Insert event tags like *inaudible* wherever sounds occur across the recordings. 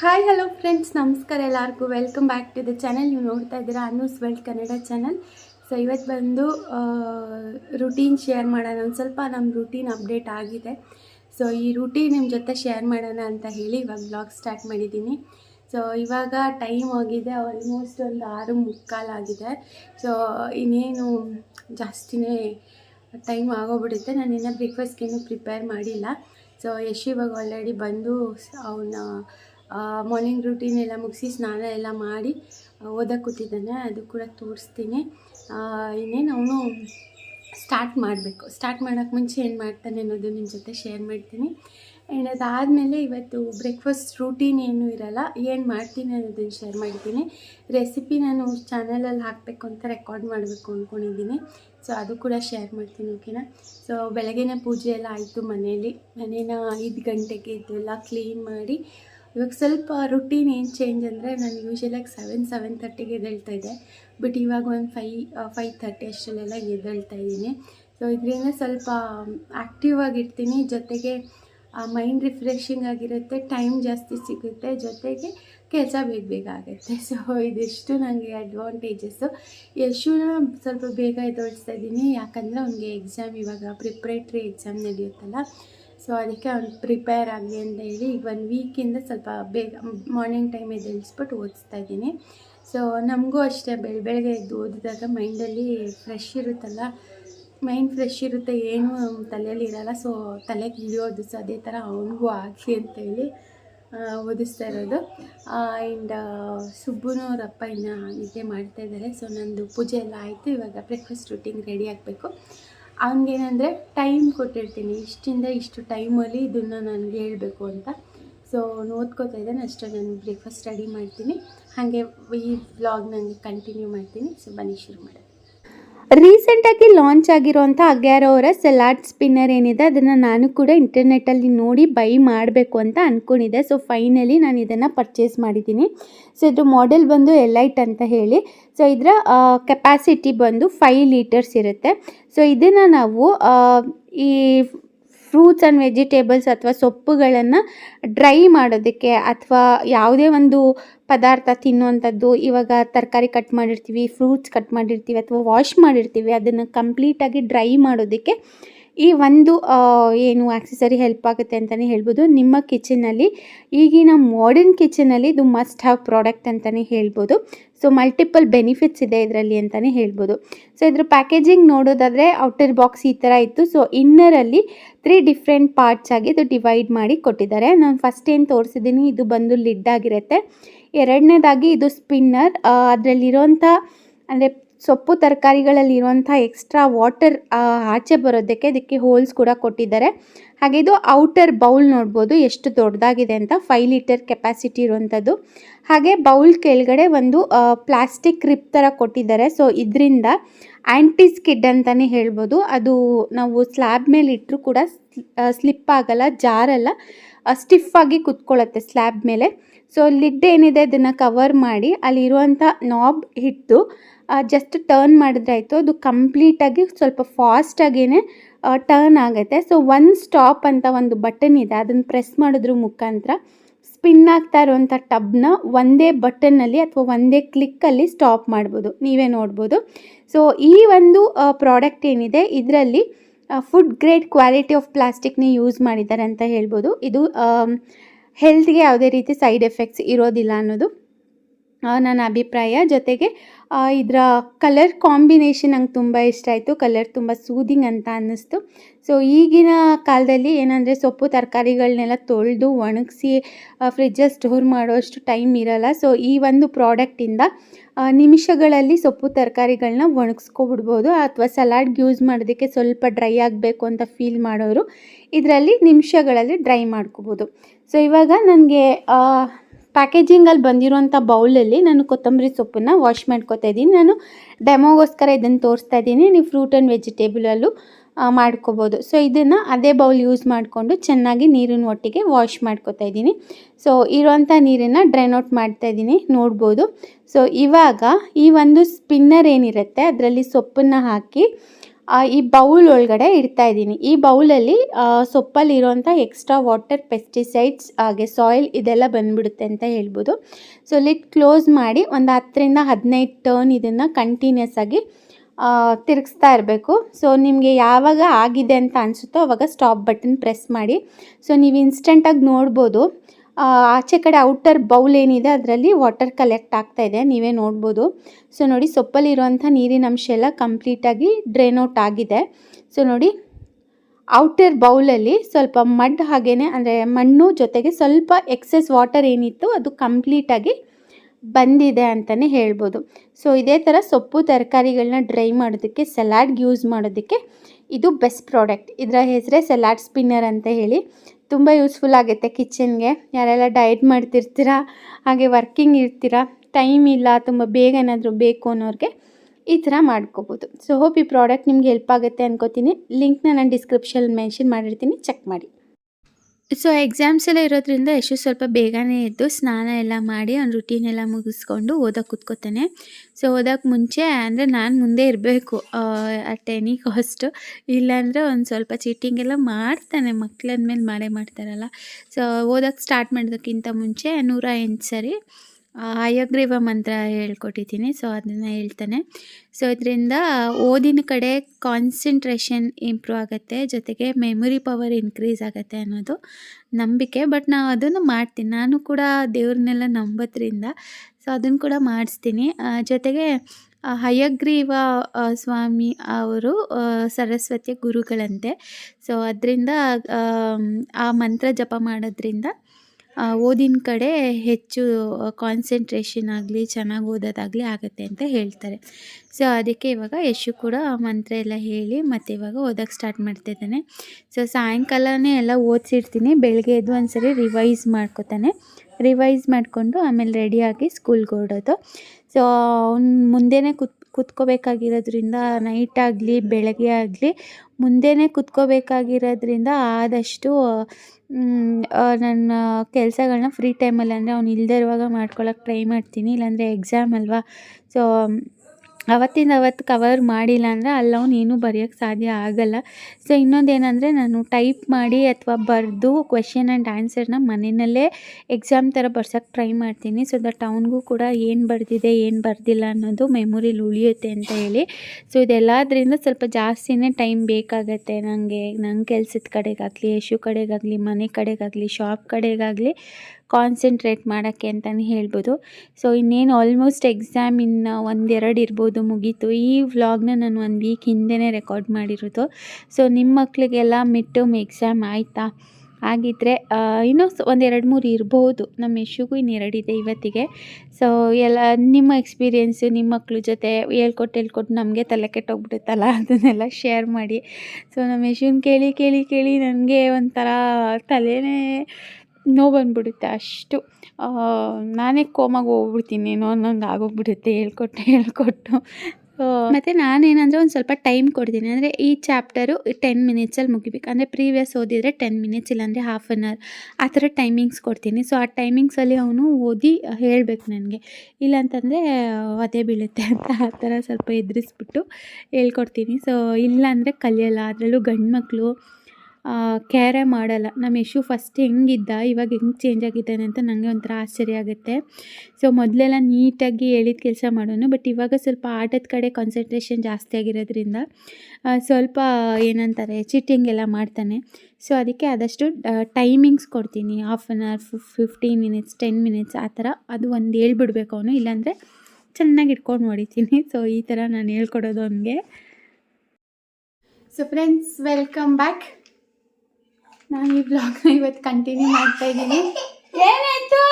Hi hello friends ನಮಸ್ಕಾರ ಎಲ್ಲರಿಗೂ. Welcome back to the channel ನೀವು ನೋಡ್ತಾ ಇದ್ದೀರಾ Annu's world Kannada channel so ಇವತ್ತು ಬಂದು ರುಟೀನ್ ಶೇರ್ ಮಾಡೋಣ. ಒಂದು ಸ್ವಲ್ಪ ನಮ್ಮ ರುಟೀನ್ ಅಪ್ಡೇಟ್ ಆಗಿದೆ. ಸೊ ಈ ರುಟೀನ್ ನಿಮ್ಮ ಜೊತೆ ಶೇರ್ ಮಾಡೋಣ ಅಂತ ಹೇಳಿ ಇವಾಗ ಬ್ಲಾಗ್ ಸ್ಟಾರ್ಟ್ ಮಾಡಿದ್ದೀನಿ. ಸೊ ಇವಾಗ ಟೈಮ್ ಆಗಿದೆ. ಆಲ್ಮೋಸ್ಟ್ ಒಂದು ಆರು ಮುಕ್ಕಾಲಾಗಿದೆ ಸೊ ಇನ್ನೇನು ಜಾಸ್ತಿನೇ ಟೈಮ್ ಆಗೋಗ್ಬಿಡುತ್ತೆ. ನಾನು ಇನ್ನೂ ಬ್ರೇಕ್ಫಾಸ್ಟ್ಗೇನು ಪ್ರಿಪೇರ್ ಮಾಡಿಲ್ಲ. ಸೊ ಯಶ್ ಇವಾಗ ಆಲ್ರೆಡಿ ಬಂದು ಅವನ ಮಾರ್ನಿಂಗ್ ರೂಟೀನ್ ಎಲ್ಲ ಮುಗಿಸಿ ಸ್ನಾನ ಎಲ್ಲ ಮಾಡಿ ಓದಕ್ಕೆ ಕೂತಿದ್ದಾನೆ ಅದು ಕೂಡ ತೋರಿಸ್ತೀನಿ. ಇನ್ನೇನು ಅವನು ಸ್ಟಾರ್ಟ್ ಮಾಡಬೇಕು. ಸ್ಟಾರ್ಟ್ ಮಾಡೋಕ್ಕೆ ಮುಂಚೆ ಏನು ಮಾಡ್ತಾನೆ ಅನ್ನೋದು ನಿಮ್ಮ ಜೊತೆ ಶೇರ್ ಮಾಡ್ತೀನಿ. ಆ್ಯಂಡ್ ಅದಾದಮೇಲೆ ಇವತ್ತು ಬ್ರೇಕ್ಫಾಸ್ಟ್ ರೂಟೀನ್ ಏನೂ ಇರಲ್ಲ, ಏನು ಮಾಡ್ತೀನಿ ಅನ್ನೋದನ್ನು ಶೇರ್ ಮಾಡ್ತೀನಿ ರೆಸಿಪಿ ನಾನು ಚಾನಲಲ್ಲಿ ಹಾಕಬೇಕು ಅಂತ ರೆಕಾರ್ಡ್ ಮಾಡಬೇಕು ಅಂದ್ಕೊಂಡಿದ್ದೀನಿ ಸೊ ಅದು ಕೂಡ ಶೇರ್ ಮಾಡ್ತೀನಿ ಓಕೆನಾ ಸೊ ಬೆಳಗ್ಗೆನೇ ಪೂಜೆ ಎಲ್ಲ ಆಯಿತು ಮನೆಯಲ್ಲಿ ಮನೇನ ಐದು ಗಂಟೆಗೆ ಇದೆಲ್ಲ ಕ್ಲೀನ್ ಮಾಡಿ ಇವಾಗ ಸ್ವಲ್ಪ ರುಟೀನ್ ಏನು ಚೇಂಜ್ ಅಂದರೆ ನಾನು ಯೂಶಲಾಗಿ ಸೆವೆನ್ ಸೆವೆನ್ ತರ್ಟಿಗೆ ಎದ್ದೇಳ್ತಾ ಇದ್ದೆ. ಬಟ್ ಇವಾಗ ಒಂದು ಫೈವ್ ಫೈವ್ ತರ್ಟಿ ಅಷ್ಟರಲ್ಲೆಲ್ಲ ಎದ್ದೇಳ್ತಾ ಇದ್ದೀನಿ. ಸೊ ಇದರಿಂದ ಸ್ವಲ್ಪ ಆ್ಯಕ್ಟಿವ್ ಆಗಿರ್ತೀನಿ ಜೊತೆಗೆ ಮೈಂಡ್ ರಿಫ್ರೆಶಿಂಗ್ ಆಗಿರುತ್ತೆ ಟೈಮ್ ಜಾಸ್ತಿ ಸಿಗುತ್ತೆ. ಜೊತೆಗೆ ಕೆಲಸ ಬೇಗ ಬೇಗ ಆಗುತ್ತೆ. ಸೊ ಇದಿಷ್ಟು ನನಗೆ ಅಡ್ವಾಂಟೇಜಸ್ಸು ಯಶುನ ಸ್ವಲ್ಪ ಬೇಗ ಎದ್ದೋಳಿಸ್ತಾ ಇದ್ದೀನಿ. ಯಾಕಂದರೆ ಅವನಿಗೆ ಎಕ್ಸಾಮ್ ಇವಾಗ ಪ್ರಿಪ್ರೇಟ್ರಿ ಎಕ್ಸಾಮ್ ನಡೆಯುತ್ತಲ್ಲ. ಸೊ ಅದಕ್ಕೆ ಅವ್ನು ಪ್ರಿಪೇರ್ ಆಗಲಿ ಅಂತ ಹೇಳಿ ಈಗ ಒಂದು ವೀಕಿಂದ ಸ್ವಲ್ಪ ಬೇಗ ಮಾರ್ನಿಂಗ್ ಟೈಮ್ ಎದ್ದೇಳಿಸ್ಬಿಟ್ಟು ಓದಿಸ್ತಾ ಇದ್ದೀನಿ. ಸೊ ನಮಗೂ ಅಷ್ಟೇ ಬೆಳ ಬೆಳಗ್ಗೆ ಎದ್ದು ಓದಿದಾಗ ಮೈಂಡಲ್ಲಿ ಫ್ರೆಶ್ ಇರುತ್ತಲ್ಲ? ಮೈಂಡ್ ಫ್ರೆಶ್ ಇರುತ್ತೆ ಏನು ತಲೆಯಲ್ಲಿ ಇರಲ್ಲ. ಸೊ ತಲೆಗೆ ಇಳಿಯೋದು ಸೊ ಅದೇ ಥರ ಅವನಿಗೂ ಆಗಲಿ ಅಂತೇಳಿ ಓದಿಸ್ತಾ ಇರೋದು. ಆ್ಯಂಡ್ ಸುಬ್ಬುನು ಅವರಪ್ಪ ಇನ್ನು ನಿದ್ದೆ ಮಾಡ್ತಾ ಇದ್ದಾರೆ. ಸೊ ನಂದು ಪೂಜೆ ಎಲ್ಲ ಆಯಿತು. ಇವಾಗ ಬ್ರೇಕ್ಫಾಸ್ಟ್ ರೂಟೀನ್ ರೆಡಿ ಆಗಬೇಕು. ಅವನಿಗೇನೆಂದರೆ ಟೈಮ್ ಕೊಟ್ಟಿರ್ತೀನಿ. ಇಷ್ಟಿಂದ ಇಷ್ಟು ಟೈಮಲ್ಲಿ ಇದನ್ನು ನನಗೆ ಹೇಳಬೇಕು ಅಂತ. ಸೊ ಓದ್ಕೋತಾ ಇದ್ದಾನೆ. ಅಷ್ಟೇ ನಾನು ಬ್ರೇಕ್ಫಾಸ್ಟ್ ರೆಡಿ ಮಾಡ್ತೀನಿ. ಹಾಗೆ ಈ ವ್ಲಾಗ್ ನನಗೆ ಕಂಟಿನ್ಯೂ ಮಾಡ್ತೀನಿ. ಸೊ ಬನ್ನಿ ಶುರು ಮಾಡೋದು ರೀಸೆಂಟಾಗಿ ಲಾಂಚ್ ಆಗಿರೋಂಥ ಅಗ್ಯಾರೋ ಅವರ ಸೆಲಾಡ್ ಸ್ಪಿನ್ನರ್ ಏನಿದೆ, ಅದನ್ನು ನಾನು ಕೂಡ ಇಂಟರ್ನೆಟ್ಟಲ್ಲಿ ನೋಡಿ ಬೈ ಮಾಡಬೇಕು ಅಂತ ಅಂದ್ಕೊಂಡಿದ್ದೆ ಸೊ ಫೈನಲಿ ನಾನು ಇದನ್ನು ಪರ್ಚೇಸ್ ಮಾಡಿದ್ದೀನಿ. ಸೊ ಇದ್ರ ಮಾಡೆಲ್ ಬಂದು ಎಲೈಟ್ ಅಂತ ಹೇಳಿ. ಸೊ ಇದರ ಕೆಪಾಸಿಟಿ ಬಂದು ಫೈವ್ ಲೀಟರ್ಸ್ ಇರುತ್ತೆ. ಸೊ ಇದನ್ನು ನಾವು ಈ ಫ್ರೂಟ್ಸ್ ಆ್ಯಂಡ್ ವೆಜಿಟೇಬಲ್ಸ್ ಅಥವಾ ಸೊಪ್ಪುಗಳನ್ನು ಡ್ರೈ ಮಾಡೋದಕ್ಕೆ ಅಥವಾ ಯಾವುದೇ ಒಂದು ಪದಾರ್ಥ ತಿನ್ನುವಂಥದ್ದು, ಇವಾಗ ತರಕಾರಿ ಕಟ್ ಮಾಡಿರ್ತೀವಿ ಫ್ರೂಟ್ಸ್ ಕಟ್ ಮಾಡಿರ್ತೀವಿ ಅಥವಾ ವಾಶ್ ಮಾಡಿರ್ತೀವಿ, ಅದನ್ನು ಕಂಪ್ಲೀಟಾಗಿ ಡ್ರೈ ಮಾಡೋದಕ್ಕೆ ಈ ಒಂದು ಏನು ಆಕ್ಸೆಸರಿ ಹೆಲ್ಪ್ ಆಗುತ್ತೆ ಅಂತಲೇ ಹೇಳ್ಬೋದು. ನಿಮ್ಮ ಕಿಚನಲ್ಲಿ ಈಗಿನ ಮಾಡರ್ನ್ ಕಿಚನಲ್ಲಿ ಇದು ಮಸ್ಟ್ ಹ್ಯಾವ್ ಪ್ರಾಡಕ್ಟ್ ಅಂತಲೇ ಹೇಳ್ಬೋದು. ಸೊ ಮಲ್ಟಿಪಲ್ ಬೆನಿಫಿಟ್ಸ್ ಇದೆ ಇದರಲ್ಲಿ ಅಂತಲೇ ಹೇಳ್ಬೋದು. ಸೊ ಇದ್ರ ಪ್ಯಾಕೇಜಿಂಗ್ ನೋಡೋದಾದರೆ ಔಟರ್ ಬಾಕ್ಸ್ ಈ ಥರ ಇತ್ತು. ಸೊ ಇನ್ನರಲ್ಲಿ ತ್ರೀ ಡಿಫ್ರೆಂಟ್ ಪಾರ್ಟ್ಸ್ ಆಗಿ ಇದು ಡಿವೈಡ್ ಮಾಡಿ ಕೊಟ್ಟಿದ್ದಾರೆ. ನಾನು ಫಸ್ಟ್ ಏನು ತೋರಿಸಿದ್ದೀನಿ, ಇದು ಬಂದು ಲಿಡ್ ಆಗಿರುತ್ತೆ. ಎರಡನೇದಾಗಿ ಇದು ಸ್ಪಿನ್ನರ್ ಅದರಲ್ಲಿರೋಂಥ, ಅಂದರೆ ಸೊಪ್ಪು ತರಕಾರಿಗಳಲ್ಲಿ ಇರುವಂಥ ಎಕ್ಸ್ಟ್ರಾ ವಾಟರ್ ಆಚೆ ಬರೋದಕ್ಕೆ ಅದಕ್ಕೆ ಹೋಲ್ಸ್ ಕೂಡ ಕೊಟ್ಟಿದ್ದಾರೆ. ಹಾಗೆ ಇದು ಔಟರ್ ಬೌಲ್ ನೋಡ್ಬೋದು, ಎಷ್ಟು ದೊಡ್ಡದಾಗಿದೆ ಅಂತ ಫೈವ್ ಲೀಟರ್ ಕೆಪಾಸಿಟಿ ಇರುವಂಥದ್ದು ಹಾಗೆ ಬೌಲ್ ಕೆಳಗಡೆ ಒಂದು ಪ್ಲಾಸ್ಟಿಕ್ ರಿಪ್ ಥರ ಕೊಟ್ಟಿದ್ದಾರೆ. ಸೊ ಇದರಿಂದ ಆ್ಯಂಟಿ ಸ್ಕಿಡ್ ಅಂತಲೇ ಹೇಳ್ಬೋದು. ಅದು ನಾವು ಸ್ಲ್ಯಾಬ್ ಮೇಲೆ ಇಟ್ಟರು ಕೂಡ ಸ್ಲಿಪ್ ಆಗಲ್ಲ, ಜಾರಲ್ಲ ಸ್ಟಿಫ್ ಆಗಿ ಕುತ್ಕೊಳ್ಳುತ್ತೆ ಸ್ಲ್ಯಾಬ್ ಮೇಲೆ. ಸೊ ಲಿಡ್ ಏನಿದೆ ಅದನ್ನು ಕವರ್ ಮಾಡಿ, ಅಲ್ಲಿರುವಂಥ ನಾಬ್ ಹಿಟ್ಟು ಜಸ್ಟ್ ಟರ್ನ್ ಮಾಡಿದ್ರೆ ಆಯಿತು. ಅದು ಕಂಪ್ಲೀಟಾಗಿ ಸ್ವಲ್ಪ ಫಾಸ್ಟಾಗಿಯೇ ಟರ್ನ್ ಆಗುತ್ತೆ. ಸೊ ಒನ್ ಸ್ಟಾಪ್ ಅಂತ ಒಂದು ಬಟನ್ ಇದೆ. ಅದನ್ನು ಪ್ರೆಸ್ ಮಾಡಿದ್ರ ಮುಖಾಂತರ ಸ್ಪಿನ್ ಆಗ್ತಾ ಇರುವಂಥ ಟಬ್ನ ಒಂದೇ ಬಟನ್ನಲ್ಲಿ ಅಥವಾ ಒಂದೇ ಕ್ಲಿಕ್ಕಲ್ಲಿ ಸ್ಟಾಪ್ ಮಾಡ್ಬೋದು. ನೀವೇ ನೋಡ್ಬೋದು. ಸೊ ಈ ಒಂದು ಪ್ರಾಡಕ್ಟ್ ಏನಿದೆ, ಇದರಲ್ಲಿ ಫುಡ್ ಗ್ರೇಡ್ ಕ್ವಾಲಿಟಿ ಆಫ್ ಪ್ಲಾಸ್ಟಿಕ್ನ ಯೂಸ್ ಮಾಡಿದ್ದಾರೆ ಅಂತ ಹೇಳ್ಬೋದು. ಇದು ಹೆಲ್ತ್ಗೆ ಯಾವುದೇ ರೀತಿ ಸೈಡ್ ಎಫೆಕ್ಟ್ಸ್ ಇರೋದಿಲ್ಲ ಅನ್ನೋದು ನನ್ನ ಅಭಿಪ್ರಾಯ. ಜೊತೆಗೆ ಇದರ ಕಲರ್ ಕಾಂಬಿನೇಷನ್ ನಂಗೆ ತುಂಬ ಇಷ್ಟ ಆಯಿತು. ಕಲರ್ ತುಂಬ ಸೂದಿಂಗ್ ಅಂತ ಅನ್ನಿಸ್ತು. ಸೊ, ಈಗಿನ ಕಾಲದಲ್ಲಿ ಏನಂದರೆ ಸೊಪ್ಪು ತರಕಾರಿಗಳನ್ನೆಲ್ಲ ತೊಳೆದು ಒಣಗಿಸಿ ಫ್ರಿಜ್ಜಲ್ಲಿ ಸ್ಟೋರ್ ಮಾಡೋಷ್ಟು ಟೈಮ್ ಇರಲ್ಲ. ಸೊ, ಈ ಒಂದು ಪ್ರಾಡಕ್ಟಿಂದ ನಿಮಿಷಗಳಲ್ಲಿ ಸೊಪ್ಪು ತರಕಾರಿಗಳನ್ನ ಒಣಗಿಸ್ಕೊಬಿಡ್ಬೋದು. ಅಥವಾ ಸಲಾಡ್ಗೆ ಯೂಸ್ ಮಾಡೋದಕ್ಕೆ ಸ್ವಲ್ಪ ಡ್ರೈ ಆಗಬೇಕು ಅಂತ ಫೀಲ್ ಮಾಡೋರು, ಇದರಲ್ಲಿ ನಿಮಿಷಗಳಲ್ಲಿ ಡ್ರೈ ಮಾಡ್ಕೋಬೋದು. ಸೊ ಇವಾಗ ನನಗೆ ಪ್ಯಾಕೇಜಿಂಗಲ್ಲಿ ಬಂದಿರೋಂಥ ಬೌಲಲ್ಲಿ ನಾನು ಕೊತ್ತಂಬರಿ ಸೊಪ್ಪನ್ನು ವಾಶ್ ಮಾಡ್ಕೊತಾ ಇದ್ದೀನಿ. ನಾನು ಡೆಮೋಗೋಸ್ಕರ ಇದನ್ನು ತೋರಿಸ್ತಾ ಇದ್ದೀನಿ. ನೀವು ಫ್ರೂಟ್ ಆ್ಯಂಡ್ ವೆಜಿಟೇಬಲಲ್ಲೂ ಮಾಡ್ಕೋಬೋದು. ಸೊ ಇದನ್ನು ಅದೇ ಬೌಲ್ ಯೂಸ್ ಮಾಡಿಕೊಂಡು ಚೆನ್ನಾಗಿ ನೀರಿನ ಒಟ್ಟಿಗೆ ವಾಶ್ ಮಾಡ್ಕೊತಾ ಇದ್ದೀನಿ. ಸೊ ಇರುವಂಥ ನೀರನ್ನು ಡ್ರೈನ್ ಔಟ್ ಮಾಡ್ತಾ ಇದ್ದೀನಿ. ನೋಡ್ಬೋದು. ಸೊ ಇವಾಗ ಈ ಒಂದು ಸ್ಪಿನ್ನರ್ ಏನಿರುತ್ತೆ, ಅದರಲ್ಲಿ ಸೊಪ್ಪನ್ನು ಹಾಕಿ ಈ ಬೌಲ್ ಒಳಗಡೆ ಇಡ್ತಾ ಇದ್ದೀನಿ. ಈ ಬೌಲಲ್ಲಿ ಸೊಪ್ಪಲ್ಲಿ ಇರೋಂಥ ಎಕ್ಸ್ಟ್ರಾ ವಾಟರ್ ಪೆಸ್ಟಿಸೈಡ್ಸ್ ಹಾಗೆ ಸಾಯಿಲ್ ಇದೆಲ್ಲ ಬಂದ್ಬಿಡುತ್ತೆ ಅಂತ ಹೇಳ್ಬೋದು. ಸೊ ಲಿಟ್ ಕ್ಲೋಸ್ ಮಾಡಿ ಒಂದು ಹತ್ತರಿಂದ ಹದಿನೈದು ಟರ್ನ್ ಇದನ್ನು ಕಂಟಿನ್ಯೂಸ್ ಆಗಿ ತಿರುಗಿಸ್ತಾ ಇರಬೇಕು. ಸೊ ನಿಮಗೆ ಯಾವಾಗ ಆಗಿದೆ ಅಂತ ಅನಿಸುತ್ತೋ ಅವಾಗ ಸ್ಟಾಪ್ ಬಟನ್ ಪ್ರೆಸ್ ಮಾಡಿ. ಸೊ ನೀವು ಇನ್ಸ್ಟೆಂಟಾಗಿ ನೋಡ್ಬೋದು. ಆಚೆ ಕಡೆ ಔಟರ್ ಬೌಲ್ ಏನಿದೆ, ಅದರಲ್ಲಿ ವಾಟರ್ ಕಲೆಕ್ಟ್ ಆಗ್ತಾ ಇದೆ. ನೀವೇ ನೋಡ್ಬೋದು. ಸೊ ನೋಡಿ, ಸೊಪ್ಪಲ್ಲಿರುವಂಥ ನೀರಿನ ಅಂಶ ಎಲ್ಲ ಕಂಪ್ಲೀಟಾಗಿ ಡ್ರೈನ್ ಔಟ್ ಆಗಿದೆ. ಸೊ ನೋಡಿ ಔಟರ್ ಬೌಲಲ್ಲಿ ಸ್ವಲ್ಪ ಮಡ್ ಹಾಗೇನೆ, ಅಂದರೆ ಮಣ್ಣು ಜೊತೆಗೆ ಸ್ವಲ್ಪ ಎಕ್ಸೆಸ್ ವಾಟರ್ ಏನಿತ್ತು ಅದು ಕಂಪ್ಲೀಟಾಗಿ ಬಂದಿದೆ ಅಂತಲೇ ಹೇಳ್ಬೋದು. ಸೊ ಇದೇ ಥರ ಸೊಪ್ಪು ತರಕಾರಿಗಳನ್ನ ಡ್ರೈ ಮಾಡೋದಕ್ಕೆ ಸಲಾಡ್ಗೆ ಯೂಸ್ ಮಾಡೋದಕ್ಕೆ ಇದು ಬೆಸ್ಟ್ ಪ್ರಾಡಕ್ಟ್ ಇದರ ಹೆಸರೇ ಸಲಾಡ್ ಸ್ಪಿನ್ನರ್ ಅಂತ ಹೇಳಿ. ತುಂಬ ಯೂಸ್ಫುಲ್ ಆಗುತ್ತೆ ಕಿಚನ್ಗೆ ಯಾರೆಲ್ಲ ಡಯಟ್ ಮಾಡ್ತಿರ್ತೀರಾ, ಹಾಗೆ ವರ್ಕಿಂಗ್ ಇರ್ತೀರಾ ಟೈಮ್ ಇಲ್ಲ, ತುಂಬ ಬೇಗ ಏನಾದರೂ ಬೇಕು ಅನ್ನೋರಿಗೆ ಈ ಥರ ಮಾಡ್ಕೋಬೋದು. ಸೊ ಹೋಪ್ ಈ ಪ್ರಾಡಕ್ಟ್ ನಿಮ್ಗೆ ಹೆಲ್ಪ್ ಆಗುತ್ತೆ ಅನ್ಕೋತೀನಿ. ಲಿಂಕ್ನ ನಾನು ಡಿಸ್ಕ್ರಿಪ್ಷನ್ ಮೆನ್ಷನ್ ಮಾಡಿರ್ತೀನಿ. ಚೆಕ್ ಮಾಡಿ. ಸೊ ಎಕ್ಸಾಮ್ಸ್ ಎಲ್ಲ ಇರೋದ್ರಿಂದ ಎಷ್ಟು ಸ್ವಲ್ಪ ಬೇಗನೆ ಎದ್ದು ಸ್ನಾನ ಎಲ್ಲ ಮಾಡಿ ಅವ್ನ ರುಟೀನ್ ಎಲ್ಲ ಮುಗಿಸ್ಕೊಂಡು ಓದೋಕೆ ಕೂತ್ಕೋತಾನೆ. ಸೊ ಓದೋಕೆ ಮುಂಚೆ ಅಂದರೆ ನಾನು ಮುಂದೆ ಇರಬೇಕು ಅಟ್ ಎನಿ ಕಾಸ್ಟ್ ಇಲ್ಲಾಂದರೆ ಒಂದು ಸ್ವಲ್ಪ ಚೀಟಿಂಗ್ ಎಲ್ಲ ಮಾಡ್ತಾನೆ ಮಕ್ಳಂದ್ಮೇಲೆ ಮಾಡೇ ಮಾಡ್ತಾರಲ್ಲ. ಸೊ ಓದೋಕೆ ಸ್ಟಾರ್ಟ್ ಮಾಡೋದಕ್ಕಿಂತ ಮುಂಚೆ ನೂರ ಎಂಟು ಸರಿ ಹಯಗ್ರೀವ ಮಂತ್ರ ಹೇಳ್ಕೊಟ್ಟಿದ್ದೀನಿ ಸೊ ಅದನ್ನು ಹೇಳ್ತಾನೆ. ಸೊ ಇದರಿಂದ ಓದಿನ ಕಡೆ ಕಾನ್ಸಂಟ್ರೇಷನ್ ಇಂಪ್ರೂವ್ ಆಗುತ್ತೆ, ಜೊತೆಗೆ ಮೆಮೊರಿ ಪವರ್ ಇನ್ಕ್ರೀಸ್ ಆಗುತ್ತೆ ಅನ್ನೋದು ನಂಬಿಕೆ ಬಟ್ ನಾವು ಅದನ್ನು ಮಾಡ್ತೀನಿ. ನಾನು ಕೂಡ ದೇವ್ರನ್ನೆಲ್ಲ ನಂಬೋದ್ರಿಂದ ಸೊ ಅದನ್ನು ಕೂಡ ಮಾಡಿಸ್ತೀನಿ. ಜೊತೆಗೆ ಹಯಗ್ರೀವ ಸ್ವಾಮಿ ಅವರು ಸರಸ್ವತಿಯ ಗುರುಗಳಂತೆ. ಸೊ ಅದರಿಂದ ಆ ಮಂತ್ರ ಜಪ ಮಾಡೋದ್ರಿಂದ ಓದಿನ ಕಡೆ ಹೆಚ್ಚು ಕಾನ್ಸಂಟ್ರೇಷನ್ ಆಗಲಿ, ಚೆನ್ನಾಗಿ ಓದೋದಾಗಲಿ ಆಗುತ್ತೆ ಅಂತ ಹೇಳ್ತಾರೆ. ಸೊ ಅದಕ್ಕೆ ಇವಾಗ ಯಶು ಕೂಡ ಮಂತ್ರ ಎಲ್ಲ ಹೇಳಿ ಮತ್ತು ಇವಾಗ ಓದೋಕ್ಕೆ ಸ್ಟಾರ್ಟ್ ಮಾಡ್ತಿದ್ದಾನೆ. ಸೊ ಸಾಯಂಕಾಲನೇ ಎಲ್ಲ ಓದಿಸಿರ್ತೀನಿ. ಬೆಳಗ್ಗೆ ಎದ್ದು ಒಂದ್ಸರಿ ರಿವೈಸ್ ಮಾಡ್ಕೊತಾನೆ. ರಿವೈಸ್ ಮಾಡಿಕೊಂಡು ಆಮೇಲೆ ರೆಡಿಯಾಗಿ ಸ್ಕೂಲ್ಗೆ ಹೊರಡೋದು. ಸೊ ಅವ್ನು ಮುಂದೆನೇ ಕುತ್ ಕುತ್ಕೋಬೇಕಾಗಿರೋದ್ರಿಂದ ನೈಟ್ ಆಗಲಿ, ಬೆಳಗ್ಗೆ ಆಗಲಿ, ಮುಂದೆನೇ ಕೂತ್ಕೋಬೇಕಾಗಿರೋದ್ರಿಂದ ಆದಷ್ಟು ನನ್ನ ಕೆಲಸಗಳನ್ನ ಫ್ರೀ ಟೈಮಲ್ಲಿ ಅಂದರೆ ಅವ್ನು ಇಲ್ಲದೇ ಇರುವಾಗ ಮಾಡ್ಕೊಳ್ಳೋಕೆ ಟ್ರೈ ಮಾಡ್ತೀನಿ. ಇಲ್ಲಾಂದರೆ ಎಕ್ಸಾಮ್ ಅಲ್ವಾ? ಸೊ ಅವತ್ತಿಂದ ಅವತ್ತು ಕವರ್ ಮಾಡಿಲ್ಲ ಅಂದರೆ ಅಲ್ಲಿ ಅವ್ನು ಏನೂ ಬರೆಯೋಕ್ಕೆ ಸಾಧ್ಯ ಆಗಲ್ಲ. ಸೊ ಇನ್ನೊಂದು ಏನಂದರೆ ನಾನು ಟೈಪ್ ಮಾಡಿ ಅಥವಾ ಬರೆದು ಕ್ವೆಶನ್ ಆ್ಯಂಡ್ ಆನ್ಸರ್ನ ಮನೆಯಲ್ಲೇ ಎಕ್ಸಾಮ್ ಥರ ಬರ್ಸೋಕ್ಕೆ ಟ್ರೈ ಮಾಡ್ತೀನಿ. ಸೊ ದಟ್ ಟೌನ್ಗೂ ಕೂಡ ಏನು ಬರೆದಿದೆ, ಏನು ಬರೆದಿಲ್ಲ ಅನ್ನೋದು ಮೆಮೊರಿಲಿ ಉಳಿಯುತ್ತೆ ಅಂತ ಹೇಳಿ. ಸೊ ಇದೆಲ್ಲದರಿಂದ ಸ್ವಲ್ಪ ಜಾಸ್ತಿನೇ ಟೈಮ್ ಬೇಕಾಗತ್ತೆ ನನಗೆ ನನ್ನ ಕೆಲಸದ ಕಡೆಗಾಗಲಿ, ಯಶು ಕಡೆಗಾಗಲಿ, ಮನೆ ಕಡೆಗಾಗಲಿ ಶಾಪ್ ಕಡೆಗಾಗಲಿ. ಕಾನ್ಸಂಟ್ರೇಟ್ ಮಾಡೋಕ್ಕೆ ಅಂತಲೇ ಹೇಳ್ಬೋದು. ಸೊ ಇನ್ನೇನು ಆಲ್ಮೋಸ್ಟ್ ಎಕ್ಸಾಮ್ ಇನ್ನು ಒಂದೆರಡು ಇರ್ಬೋದು ಮುಗೀತು. ಈ ವ್ಲಾಗ್ನ ನಾನು ಒಂದು ವೀಕ್ ಹಿಂದೆನೇ ರೆಕಾರ್ಡ್ ಮಾಡಿರೋದು. ಸೊ ನಿಮ್ಮ ಮಕ್ಕಳಿಗೆಲ್ಲ ಮಿಡ್ ಟರ್ಮ್ ಎಕ್ಸಾಮ್ ಆಯಿತಾ? ಆಗಿದ್ದರೆ ಇನ್ನೂ ಸ್ ಒಂದು ಎರಡು ಮೂರು ಇರ್ಬೋದು. ನಮ್ಮ ಯಶುಗೂ ಇನ್ನು ಎರಡಿದೆ ಇವತ್ತಿಗೆ. ಸೊ ಎಲ್ಲ ನಿಮ್ಮ ಎಕ್ಸ್ಪೀರಿಯೆನ್ಸು ನಿಮ್ಮ ಮಕ್ಕಳ ಜೊತೆ ಹೇಳ್ಕೊಟ್ಟು ಹೇಳ್ಕೊಟ್ಟು ನಮಗೆ ತಲೆ ಕೆಟ್ಟೋಗ್ಬಿಡುತ್ತಲ್ಲ? ಅದನ್ನೆಲ್ಲ ಶೇರ್ ಮಾಡಿ. ಸೊ ನಮ್ಮ ಯಶುನ ಕೇಳಿ ಕೇಳಿ ಕೇಳಿ ನನಗೆ ಒಂಥರ ತಲೆನೇ ನೋವು ಬಂದುಬಿಡುತ್ತೆ ಅಷ್ಟು. ನಾನೇ ಕೋಮಾಗಿ ಹೋಗ್ಬಿಡ್ತೀನಿ, ಏನೋ ಅನ್ನೋಂಗೆ ಆಗೋಗ್ಬಿಡುತ್ತೆ, ಹೇಳ್ಕೊಟ್ಟು ಹೇಳ್ಕೊಟ್ಟು. ಮತ್ತು ನಾನೇನಂದರೆ ಒಂದು ಸ್ವಲ್ಪ ಟೈಮ್ ಕೊಡ್ತೀನಿ. ಅಂದರೆ ಈ ಚಾಪ್ಟರು ಟೆನ್ ಮಿನಿಟ್ಸಲ್ಲಿ ಮುಗಿಬೇಕು. ಅಂದರೆ ಪ್ರೀವಿಯಸ್ ಓದಿದರೆ ಟೆನ್ ಮಿನಿಟ್ಸ್, ಇಲ್ಲಾಂದರೆ ಹಾಫ್ ಆನ್ ಅವರ್ ಆ ಥರ ಟೈಮಿಂಗ್ಸ್ ಕೊಡ್ತೀನಿ. ಸೊ ಆ ಟೈಮಿಂಗ್ಸಲ್ಲಿ ಅವನು ಓದಿ ಹೇಳಬೇಕು ನನಗೆ. ಇಲ್ಲಾಂತಂದರೆ ಅದೇ ಬೀಳುತ್ತೆ ಅಂತ ಆ ಥರ ಸ್ವಲ್ಪ ಎದುರಿಸ್ಬಿಟ್ಟು ಹೇಳ್ಕೊಡ್ತೀನಿ. ಸೊ ಇಲ್ಲಾಂದರೆ ಕಲಿಯಲ್ಲ. ಅದರಲ್ಲೂ ಗಂಡು ಮಕ್ಕಳು ಕೇರೇ ಮಾಡಲ್ಲ. ನಮ್ಮ ಯಶು ಫಸ್ಟ್ ಹೆಂಗಿದ್ದ, ಇವಾಗ ಹೆಂಗೆ ಚೇಂಜ್ ಆಗಿದ್ದಾನೆ ಅಂತ ನನಗೆ ಒಂಥರ ಆಶ್ಚರ್ಯ ಆಗುತ್ತೆ. ಸೊ ಮೊದಲೆಲ್ಲ ನೀಟಾಗಿ ಹೇಳಿದ ಕೆಲಸ ಮಾಡೋನು ಬಟ್ ಇವಾಗ ಸ್ವಲ್ಪ ಆಟದ ಕಡೆ ಕಾನ್ಸಂಟ್ರೇಷನ್ ಜಾಸ್ತಿ ಆಗಿರೋದ್ರಿಂದ ಸ್ವಲ್ಪ ಏನಂತಾರೆ ಚೀಟಿಂಗ್ ಎಲ್ಲ ಮಾಡ್ತಾನೆ. ಸೊ ಅದಕ್ಕೆ ಆದಷ್ಟು ಟೈಮಿಂಗ್ಸ್ ಕೊಡ್ತೀನಿ. Half an hour fifteen minutes ten minutes ಆ ಥರ ಅದು ಒಂದು ಹೇಳ್ಬಿಡ್ಬೇಕು ಅವನು. ಇಲ್ಲಾಂದರೆ ಚೆನ್ನಾಗಿ ಇಟ್ಕೊಂಡು ಹೊಡಿತೀನಿ. ಸೊ ಈ ಥರ ನಾನು ಹೇಳ್ಕೊಡೋದು ಅವನಿಗೆ. ಸೊ ಫ್ರೆಂಡ್ಸ್ ವೆಲ್ಕಮ್ ಬ್ಯಾಕ್ ನಾನು ಈ ಬ್ಲಾಗ್ನ ಇವತ್ತು ಕಂಟಿನ್ಯೂ ಮಾಡ್ತಾ ಇದ್ದೀನಿ. ಏನಾಯ್ತು?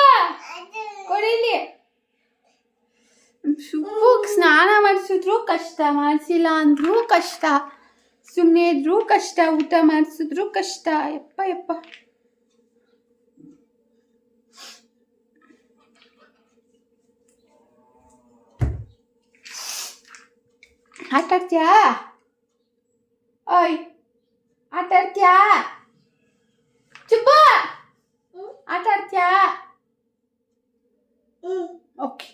ಕೊಡಿಲಿ. ಸ್ನಾನ ಮಾಡಿಸಿದ್ರು ಕಷ್ಟ, ಮಾಡಿಸಿಲ್ಲ ಅಂದ್ರು ಕಷ್ಟ. ಸುಮ್ಮನೆ ಇದ್ರು ಕಷ್ಟ, ಊಟ ಮಾಡಿಸಿದ್ರು ಕಷ್ಟ. ಯಪ್ಪ ಯಪ್ಪ. ಆಟ ಆಡ್ತೀಯಾ ಓಯ್ ಆಟ ಆಡ್ತೀಯಾ ಚುಪ್ಪ. ಆಟ ಆಡ್ತೀಯಾ? ಓಕೆ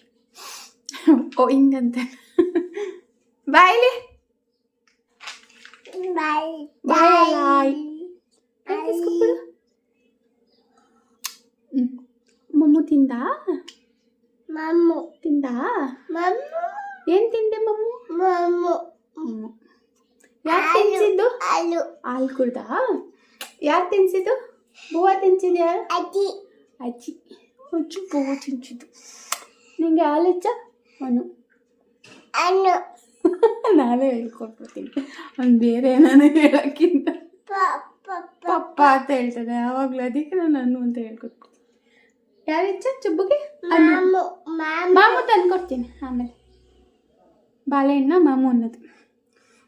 *laughs* ಓ ಹಿಂಗಂತ. ಬಾಯ್ಲಿ ಬಾಯ್ ಬಾಯ್ ಮಮ್ಮು ತಿಂದ? ಮಮ್ಮು. ತಿಂದ? ಮಮ್ಮು. ಏನ್ ತಿಂದೆ ಮಮ್ಮು? ಮಮ್ಮು. ಯಾರು ತಿನ್ಸಿದ್ದು? ಹಾಲು. ಹಾಲು ಕುಡ್ದ? ಯಾರು ತಿನ್ಸಿದ್ದು? ಬೂವ ತಿನ್ಸಿದ್ಯಾ ಅಜ್ಜಿ ಅಜ್ಜಿ ಅಜ್ಜಿ ಬೂವ ತಿನ್ಸಿದ್ದು ನಿಂಗೆ ಹಾಲು ಹೆಚ್ಚ ಅವನು ಅನ್ನು ನಾನೇ ಹೇಳ್ಕೊಟ್ಬಿಡ್ತೀನಿ ಅವ್ನು ಬೇರೆ ಏನಾನು ಹೇಳೋಕ್ಕಿಂತ ಪಪ್ಪ ಅಂತ ಹೇಳ್ತಾನೆ ಯಾವಾಗಲೂ ಅದಕ್ಕೆ ನಾನು ಅನ್ನು ಅಂತ ಹೇಳ್ಕೊಡ್ತೀನಿ ಯಾರು ಹೆಚ್ಚ ಚುಬ್ಬುಗೆ ಮಾಮು ತಂದ್ಕೊಡ್ತೀನಿ ಆಮೇಲೆ ಬಾಳೆಹಣ್ಣ ಮಾಮು ಅನ್ನೋದು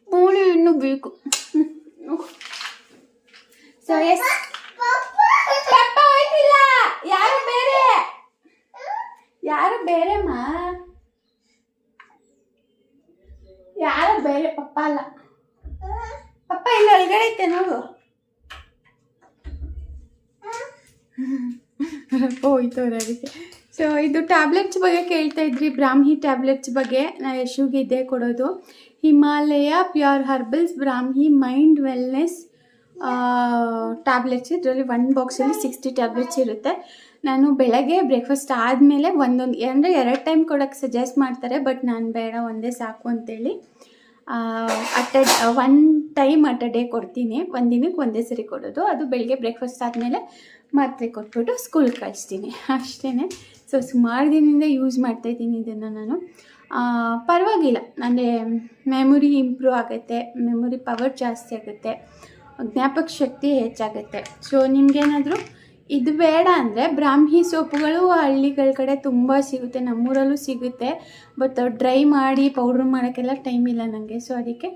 ಮೂಳೆ ಹಣ್ಣು ಬೇಕು ಸೊ ಎಸ್ ಪಪ್ಪ ಹೋಯ್ತಿಲ್ಲ ಯಾರು ಬೇರೆ? ಯಾರು ಬೇರೆಮ್ಮ ಯಾರು ಬೇರೆ? ಪಪ್ಪ ಅಲ್ಲ. ಪಪ್ಪ ಇಲ್ಲಿ ಒಳಗಡೆ ಐತೆ ನೋಡು. ಹೋಯ್ತವ್ರೆ ಅದಕ್ಕೆ. ಸೊ ಇದು ಟ್ಯಾಬ್ಲೆಟ್ಸ್ ಬಗ್ಗೆ ಕೇಳ್ತಾ ಇದ್ರಿ, ಬ್ರಾಹ್ಮಿ ಟ್ಯಾಬ್ಲೆಟ್ಸ್ ಬಗ್ಗೆ. ನಾ ಯಶುಗೆ ಇದೇ ಕೊಡೋದು. Himalaya pure herbals, Brahmi mind wellness tablets ಇದರಲ್ಲಿ ಒನ್ ಬಾಕ್ಸಲ್ಲಿ ಸಿಕ್ಸ್ಟಿ ಟ್ಯಾಬ್ಲೆಟ್ಸ್ ಇರುತ್ತೆ. ನಾನು ಬೆಳಗ್ಗೆ ಬ್ರೇಕ್ಫಾಸ್ಟ್ ಆದಮೇಲೆ ಒಂದೊಂದು, ಅಂದರೆ ಎರಡು ಟೈಮ್ ಕೊಡೋಕ್ಕೆ ಸಜೆಸ್ಟ್ ಮಾಡ್ತಾರೆ ಬಟ್ ನಾನು ಬೇಡ, ಒಂದೇ ಸಾಕು ಅಂತೇಳಿ. At one time at a day ಕೊಡ್ತೀನಿ. ಒಂದು ದಿನಕ್ಕೆ ಒಂದೇ ಸರಿ ಕೊಡೋದು. ಅದು ಬೆಳಗ್ಗೆ ಬ್ರೇಕ್ಫಾಸ್ಟ್ ಆದಮೇಲೆ ಮಾತ್ರೆ ಕೊಟ್ಬಿಟ್ಟು ಸ್ಕೂಲ್ ಕಳಿಸ್ತೀನಿ. ಅಷ್ಟೇ ಸೊ ಸುಮಾರು ದಿನದಿಂದ ಯೂಸ್ ಮಾಡ್ತಾಯಿದ್ದೀನಿ ಇದನ್ನು ನಾನು. ಪರವಾಗಿಲ್ಲ. ಅಂದರೆ ಮೆಮೊರಿ ಇಂಪ್ರೂವ್ ಆಗುತ್ತೆ ಮೆಮೊರಿ ಪವರ್ ಜಾಸ್ತಿ ಆಗುತ್ತೆ. ಜ್ಞಾಪಕ ಶಕ್ತಿ ಹೆಚ್ಚಾಗುತ್ತೆ. ಸೊ ನಿಮಗೇನಾದರೂ ಇದು ಬೇಡ ಅಂದರೆ ಬ್ರಾಹ್ಮಿ ಸೋಪುಗಳು ಹಳ್ಳಿಗಳ ಕಡೆ ತುಂಬ ಸಿಗುತ್ತೆ, ನಮ್ಮೂರಲ್ಲೂ ಸಿಗುತ್ತೆ. ಬಟ್ ಡ್ರೈ ಮಾಡಿ ಪೌಡ್ರ್ ಮಾಡೋಕ್ಕೆಲ್ಲ ಟೈಮ್ ಇಲ್ಲ ನನಗೆ ಸೊ ಅದಕ್ಕೆ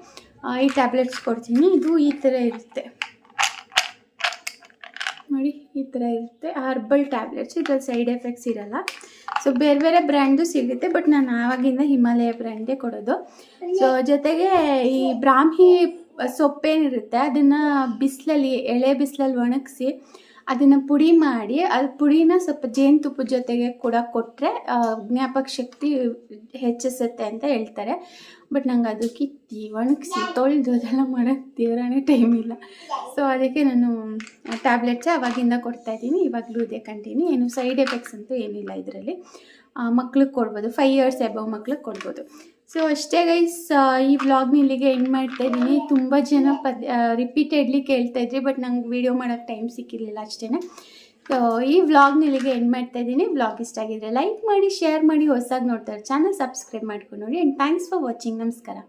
ಈ ಟ್ಯಾಬ್ಲೆಟ್ಸ್ ಕೊಡ್ತೀನಿ. ಇದು ಈ ಥರ ಇರುತ್ತೆ. ನೋಡಿ, ಈ ಥರ ಇರುತ್ತೆ. ಹರ್ಬಲ್ ಟ್ಯಾಬ್ಲೆಟ್ಸ್ ಇದ್ರಲ್ಲಿ ಸೈಡ್ ಎಫೆಕ್ಟ್ಸ್ ಇರಲ್ಲ. ಸೊ ಬೇರೆ ಬೇರೆ ಬ್ರ್ಯಾಂಡು ಸಿಗುತ್ತೆ. ಬಟ್ ನಾನು ಆವಾಗಿಂದ ಹಿಮಾಲಯ ಬ್ರ್ಯಾಂಡೇ ಕೊಡೋದು. ಸೊ ಜೊತೆಗೆ ಈ ಬ್ರಾಹ್ಮಿ ಸೊಪ್ಪೇನಿರುತ್ತೆ, ಅದನ್ನು ಬಿಸಿಲಲ್ಲಿ, ಎಳೆ ಬಿಸಿಲಲ್ಲಿ ಒಣಗಿಸಿ ಅದನ್ನು ಪುಡಿ ಮಾಡಿ, ಅದು ಪುಡಿನ ಸ್ವಲ್ಪ ಜೇನುತುಪ್ಪದ ಜೊತೆಗೆ ಕೂಡ ಕೊಟ್ಟರೆ ಜ್ಞಾಪಕ ಶಕ್ತಿ ಹೆಚ್ಚಿಸುತ್ತೆ ಅಂತ ಹೇಳ್ತಾರೆ. ಬಟ್ ನಂಗೆ ಅದು ಕಿತ್ತಿ, ಒಣಗಿಸಿ, ತೊಳೆದು ಅದೆಲ್ಲ ಮಾಡೋಕ್ಕೆ ತೀವ್ರನೇ ಟೈಮ್ ಇಲ್ಲ. ಸೊ ಅದಕ್ಕೆ ನಾನು ಟ್ಯಾಬ್ಲೆಟ್ಸ್ ಅವಾಗಿಂದ ಕೊಡ್ತಾ ಇದ್ದೀನಿ. ಇವಾಗಲೂ ಇದೆ ಕಂಟಿನ್ಯೂ. ಏನು ಸೈಡ್ ಎಫೆಕ್ಟ್ಸ್ ಅಂತೂ ಏನಿಲ್ಲ ಇದರಲ್ಲಿ. ಮಕ್ಳಿಗೆ ಕೊಡ್ಬೋದು. ಫೈವ್ ಇಯರ್ಸ್ ಎಬವ್ ಮಕ್ಳಿಗೆ ಕೊಡ್ಬೋದು. ಸೊ ಅಷ್ಟೇ ಗೈಸ್ ಈ ವ್ಲಾಗ್ನ ಇಲ್ಲಿಗೆ ಎಂಡ್ ಮಾಡ್ತಾ ಇದ್ದೀನಿ. ತುಂಬ ಜನ ಪದ್ ರಿಪೀಟೆಡ್ಲಿ ಕೇಳ್ತಾ ಇದ್ರಿ ಬಟ್ ನಂಗೆ ವೀಡಿಯೋ ಮಾಡೋಕ್ಕೆ ಟೈಮ್ ಸಿಕ್ಕಿರಲಿಲ್ಲ ಅಷ್ಟೇ ಸೊ ಈ ವ್ಲಾಗ್ನ ಇಲ್ಲಿಗೆ ಎಂಡ್ ಮಾಡ್ತಾ ಇದ್ದೀನಿ. ವ್ಲಾಗ್ ಇಷ್ಟ ಆಗಿದ್ರೆ ಲೈಕ್ ಮಾಡಿ ಶೇರ್ ಮಾಡಿ ಹೊಸಾಗಿ ನೋಡ್ತಾರೆ ಚಾನಲ್ ಸಬ್ಸ್ಕ್ರೈಬ್ ಮಾಡ್ಕೊಂಡು ನೋಡಿ. ಆ್ಯಂಡ್ ಥ್ಯಾಂಕ್ಸ್ ಫಾರ್ ವಾಚಿಂಗ್ ನಮಸ್ಕಾರ.